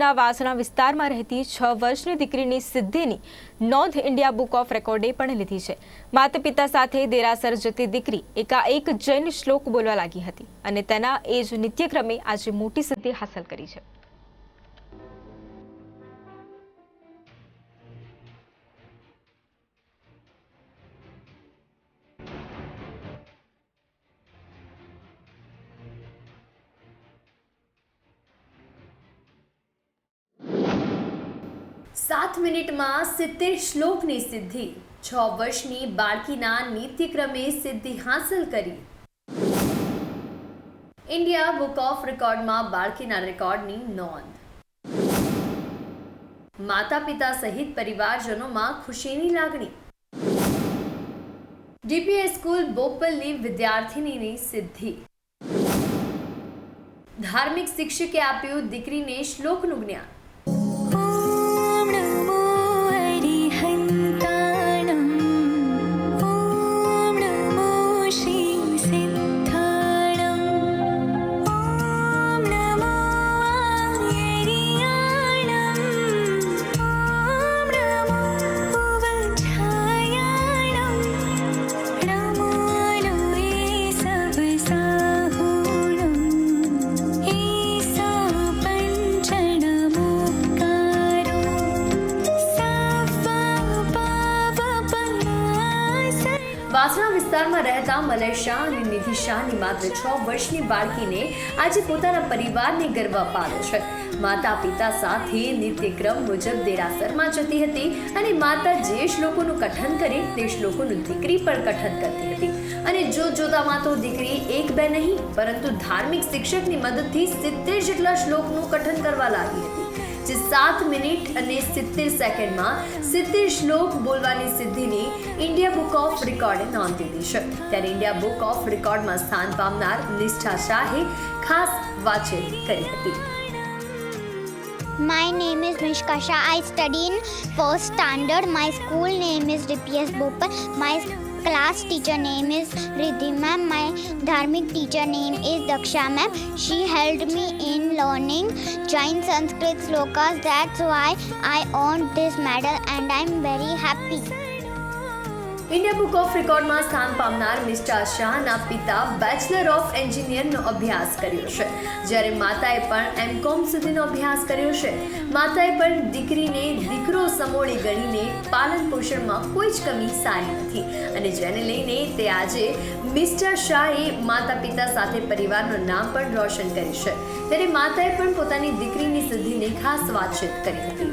ના વાસણા વિસ્તારમાં રહેતી છ વર્ષની દીકરીની સિદ્ધિની નોંધ ઇન્ડિયા બુક ઓફ રેકોર્ડે પણ લીધી છે. માતા પિતા સાથે દેરાસર જતી દીકરી એકાએક જૈન શ્લોક બોલવા લાગી હતી અને તેના એ જ નિત્યક્રમે આજે મોટી સિદ્ધિ હાંસલ કરી છે. સાત મિનિટમાં સિત્તેર શ્લોકની સિદ્ધિ. છ વર્ષની બાળકીના નિત્યક્રમે સિદ્ધિ હાંસલ કરી. ઇન્ડિયા બુક ઓફ રેકોર્ડમાં બાળકીના રેકોર્ડની નોંધ. માતા પિતા સહિત પરિવારજનોમાં ખુશીની લાગણી. ડીપીએ સ્કૂલ બોપલની વિદ્યાર્થિનીની સિદ્ધિ. ધાર્મિક શિક્ષકે આપ્યું દીકરીને શ્લોકનું જ્ઞાન. વાસણા વિસ્તારમાં રહેતા મલય શાહ અને નિધિ શાહની માત્ર છ વર્ષની બાળકીને આજે પોતાના પરિવારને ગર્વ અપાવે છે. માતા પિતા સાથે નિત્યક્રમ મુજબ દેરાસરમાં જતી હતી અને માતા જે શ્લોકોનું કથન કરે તે શ્લોકોનું દીકરી પણ કથન કરતી હતી. અને જો જોતામાં તો દીકરી એક બે નહીં, પરંતુ ધાર્મિક શિક્ષકની મદદથી સિત્તેર જેટલા શ્લોકનું કથન કરવા લાગી હતી. જે સાત મિનિટ અને સિત્તેર સેકન્ડમાં સિત્તેર શ્લોક બોલવાની સિદ્ધિની ઇન્ડિયા બુક ઓફ રેકોર્ડે નોંધ લીધી છે. ત્યારે ઇન્ડિયા બુક ઓફ રેકોર્ડમાં સ્થાન પામનાર નિષ્ઠા શાહે ખાસ વાતચીત કરી હતી. My name is Mishkasha. I study in first standard. My school name is DPS Bhopal. My class teacher name is Riddhi ma'am. My dharmic teacher name is Daksha ma'am. She helped me in learning Jain Sanskrit slokas. That's why I earned this medal and I'm very happy. India book of રેકોર્ડમાં સ્થાન પામનાર mister શાહના પિતા bachelor of એન્જિનિયરનો અભ્યાસ કર્યો છે. જ્યારે માતાએ પણ એમ કોમ સુધીનો અભ્યાસ કર્યો છે. માતાએ પણ દીકરીને દીકરો સમોળી ગણીને પાલન પોષણમાં કોઈ જ કમી સારી નથી. અને જેને લઈને તે આજે મિસ્ટર શાહે માતા પિતા સાથે પરિવારનું નામ પણ રોશન કર્યું છે. ત્યારે માતાએ પણ પોતાની દીકરીની સિદ્ધિને ખાસ વાતચીત કરી હતી.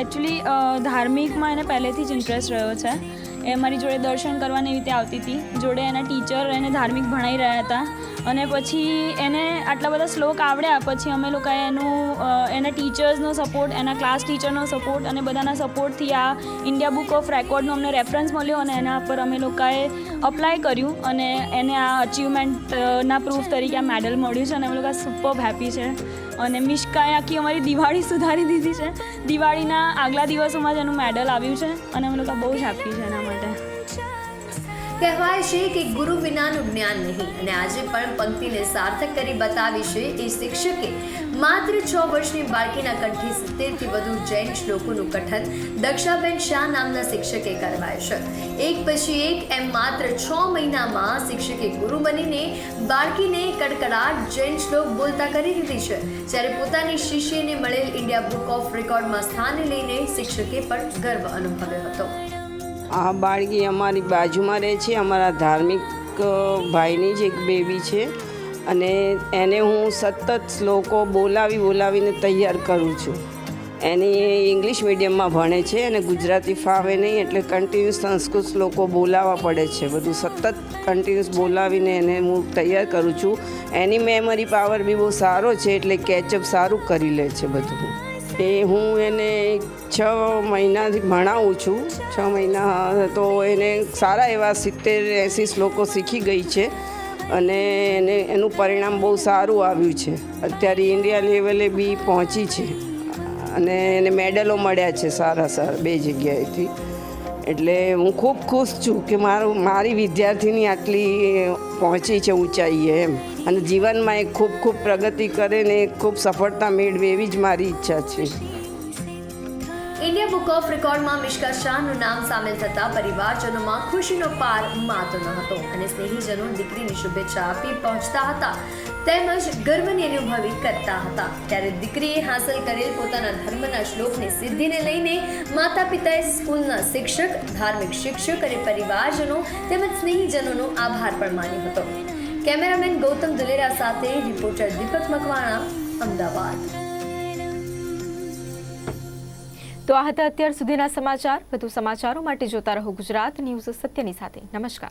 એકચ્યુઅલી ધાર્મિકમાં એને પહેલેથી જ ઇન્ટરેસ્ટ રહ્યો છે. એ મારી જોડે દર્શન કરવાની રીતે આવતી હતી. જોડે એના ટીચર એને ધાર્મિક ભણાવી રહ્યા હતા. અને પછી એને આટલા બધા શ્લોક આવડ્યા. પછી અમે લોકોએ એનું એના ટીચર્સનો સપોર્ટ એના ક્લાસ ટીચરનો સપોર્ટ અને બધાના સપોર્ટથી આ ઇન્ડિયા બુક ઓફ રેકોર્ડનો અમને રેફરન્સ મળ્યો અને એના પર અમે લોકોએ અપ્લાય કર્યું અને એને આ અચીવમેન્ટના પ્રૂફ તરીકે આ મેડલ મળ્યું છે અને અમે લોકો સુપર હેપી છે. અને મિશ્કાએ આખી અમારી દિવાળી સુધારી દીધી છે. દિવાળીના આગલા દિવસોમાં જ એનું મેડલ આવ્યું છે અને અમે લોકો બહુ જ હેપી છે એના માટે. કહેવાય છે કે ગુરુ વિનાનું જ્ઞાન નહીં. અને આજે પણ પંક્તિને સાર્થક કરી બતાવી છે એ શિક્ષકે. માત્ર છ વર્ષની બાળકીના કંઠે સિત્તેરથી વધુ જૈન શ્લોકોનું કથન દક્ષાબેન શાહ નામના શિક્ષકે કરવાય છે. એક પછી એક એમ માત્ર છ મહિનામાં શિક્ષકે ગુરુ બનીને બાળકીને કડકડાટ જૈન શ્લોક બોલતા કરી દીધી છે. જ્યારે પોતાની શિષ્યને મળેલ ઇન્ડિયા બુક ઓફ રેકોર્ડમાં સ્થાને લઈને શિક્ષકે પણ ગર્વ અનુભવ્યો હતો. આ બાળકી અમારી બાજુમાં રહે છે, અમારા ધાર્મિક ભાઈની જ એક બેબી છે અને એને હું સતત શ્લોકો બોલાવી, બોલાવીને તૈયાર કરું છું. એને ઇંગ્લિશ મીડિયમમાં ભણે છે અને ગુજરાતી ફાવે નહીં એટલે કન્ટિન્યુઅસ સંસ્કૃત શ્લોકો બોલાવવા પડે છે. બધું સતત કન્ટિન્યુઅસ બોલાવીને એને હું તૈયાર કરું છું. એની મેમરી પાવર બી બહુ સારો છે એટલે કેચઅપ સારું કરી લે છે બધું. એ હું એને છ મહિનાથી ભણાવું છું. છ મહિના, તો એને સારા એવા સિત્તેર, એંસી શ્લોકો શીખી ગઈ છે અને એને, એનું પરિણામ બહુ સારું આવ્યું છે. અત્યારે ઇન્ડિયા લેવલે બી પહોંચી છે અને એને મેડલો મળ્યા છે સારા સારા બે જગ્યાએથી. એટલે હું ખૂબ ખુશ છું કે મારું, મારી વિદ્યાર્થીની આટલી પહોંચી છે ઊંચાઈએ એમ. અને જીવનમાં એ ખૂબ ખૂબ પ્રગતિ કરે ને ખૂબ સફળતા મેળવે એવી જ મારી ઈચ્છા છે. ઇન્ડિયા બુક ઓફ રેકોર્ડમાં મિશ્કા શાહનું નામ સામેલ થતા પરિવારજનોમાં ખુશીનો પાર માતો ન હતો અને સ્નેહીજનો દીકરીની શુભેચ્છા આપી પહોંચતા હતા. તેમજ ગર્વની અનુભવી કરતા હતા. ત્યારે દીકરીએ હાંસલ કરેલ પોતાના ધર્મના શ્લોકની સિદ્ધિને લઈને માતા પિતાએ સ્કૂલના શિક્ષક, ધાર્મિક શિક્ષક અને પરિવારજનો તેમજ સ્નેહીજનોનો આભાર પણ માન્યો હતો. કેમેરામેન ગૌતમ દુલેરા સાથે રિપોર્ટર દીપક મકવાણા, અમદાવાદ. તો આ હતા અત્યાર સુધીના સમાચાર. વધુ સમાચારો માટે જોતા રહો ગુજરાત ન્યૂઝ સત્યની સાથે. નમસ્કાર.